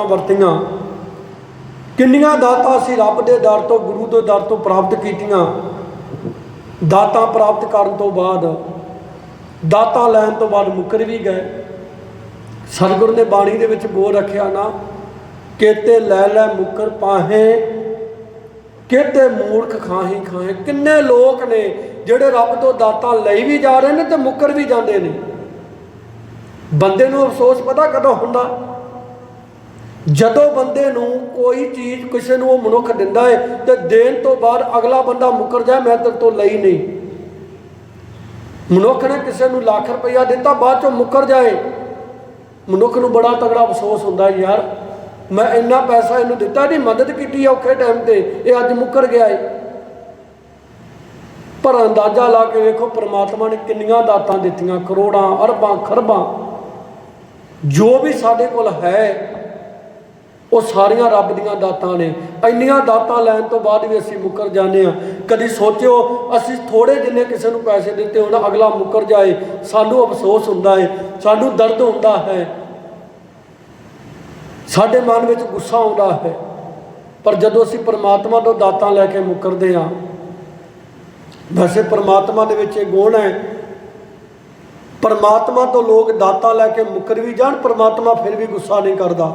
ਦਾਤਾਂ ਵਰਤੀਆਂ। ਕਿੰਨੀਆਂ ਦਾਤਾਂ ਅਸੀਂ ਰੱਬ ਦੇ ਦਰ ਤੋਂ, ਗੁਰੂ ਦੇ ਦਰ ਤੋਂ ਪ੍ਰਾਪਤ ਕੀਤੀਆਂ? ਦਾਤਾਂ ਪ੍ਰਾਪਤ ਕਰਨ ਤੋਂ ਬਾਅਦ, ਦਾਤਾਂ ਲੈਣ ਤੋਂ ਬਾਅਦ ਮੁੱਕਰ ਵੀ ਗਏ। ਸਤਿਗੁਰ ਨੇ ਬਾਣੀ ਦੇ ਵਿੱਚ ਬੋਲ ਰੱਖਿਆ ਨਾ, ਕੇਤੇ ਲੈ ਲੈ ਮੁੱਕਰ ਪਾਹੇ, ਕਿਤੇ ਮੂਰਖ ਖਾਹੀ ਖਾਹੇ। ਕਿੰਨੇ ਲੋਕ ਨੇ ਜਿਹੜੇ ਰੱਬ ਤੋਂ ਦਾਤਾਂ ਲਈ ਵੀ ਜਾ ਰਹੇ ਨੇ ਤੇ ਮੁੱਕਰ ਵੀ ਜਾਂਦੇ ਨੇ। ਬੰਦੇ ਨੂੰ ਅਫਸੋਸ ਪਤਾ ਕਦੋਂ ਹੁੰਦਾ? ਜਦੋਂ ਬੰਦੇ ਨੂੰ ਕੋਈ ਚੀਜ਼ ਕਿਸੇ ਨੂੰ ਉਹ ਮਨੁੱਖ ਦਿੰਦਾ ਹੈ ਤੇ ਦੇਣ ਤੋਂ ਬਾਅਦ ਅਗਲਾ ਬੰਦਾ ਮੁੱਕਰ ਜਾਏ ਮੈਂ ਤੇਰੇ ਤੋਂ ਲਈ ਨਹੀਂ। ਮਨੁੱਖ ਨੇ ਕਿਸੇ ਨੂੰ ਲੱਖ ਰੁਪਈਆ ਦਿੱਤਾ ਬਾਅਦ ਚੋਂ ਮੁੱਕਰ ਜਾਏ। ਮਨੁੱਖ ਨੂੰ ਬੜਾ ਤਗੜਾ ਅਫਸੋਸ ਹੁੰਦਾ ਹੈ, ਯਾਰ ਮੈਂ ਇੰਨਾ ਪੈਸਾ ਇਹਨੂੰ ਦਿੱਤਾ ਨਹੀਂ ਮਦਦ ਕੀਤੀ ਆ ਔਖੇ ਟਾਈਮ ਤੇ ਇਹ ਅੱਜ ਮੁੱਕਰ ਗਿਆ ਏ। ਪਰ ਅੰਦਾਜ਼ਾ ਲਾ ਕੇ ਵੇਖੋ ਪ੍ਰਮਾਤਮਾ ਨੇ ਕਿੰਨੀਆਂ ਦਾਤਾਂ ਦਿੱਤੀਆਂ ਕਰੋੜਾਂ ਅਰਬਾਂ ਖਰਬਾਂ। ਜੋ ਵੀ ਸਾਡੇ ਕੋਲ ਹੈ ਉਹ ਸਾਰੀਆਂ ਰੱਬ ਦੀਆਂ ਦਾਤਾਂ ਨੇ। ਇੰਨੀਆਂ ਦਾਤਾਂ ਲੈਣ ਤੋਂ ਬਾਅਦ ਵੀ ਅਸੀਂ ਮੁੱਕਰ ਜਾਂਦੇ ਆ ਕਦੀ ਸੋਚਿਓ, ਅਸੀਂ ਥੋੜੇ ਜਿੰਨੇ ਕਿਸੇ ਨੂੰ ਪੈਸੇ ਦਿੱਤੇ, ਹੁਣ ਅਗਲਾ ਮੁੱਕਰ ਜਾਏ, ਸਾਨੂੰ ਅਫਸੋਸ ਹੁੰਦਾ ਹੈ, ਸਾਨੂੰ ਦਰਦ ਹੁੰਦਾ ਹੈ। ਸਾਡੇ ਮਨ ਵਿੱਚ ਗੁੱਸਾ ਆਉਂਦਾ ਹੈ। ਪਰ ਜਦੋਂ ਅਸੀਂ ਪਰਮਾਤਮਾ ਤੋਂ ਦਾਤਾਂ ਲੈ ਕੇ ਮੁੱਕਰਦੇ ਆ ਵੈਸੇ ਪਰਮਾਤਮਾ ਦੇ ਵਿੱਚ ਇਹ ਗੁਣ ਹੈ, ਪਰਮਾਤਮਾ ਤੋਂ ਲੋਕ ਦਾਤਾਂ ਲੈ ਕੇ ਮੁੱਕਰ ਵੀ ਜਾਣ, ਪਰਮਾਤਮਾ ਫਿਰ ਵੀ ਗੁੱਸਾ ਨਹੀਂ ਕਰਦਾ।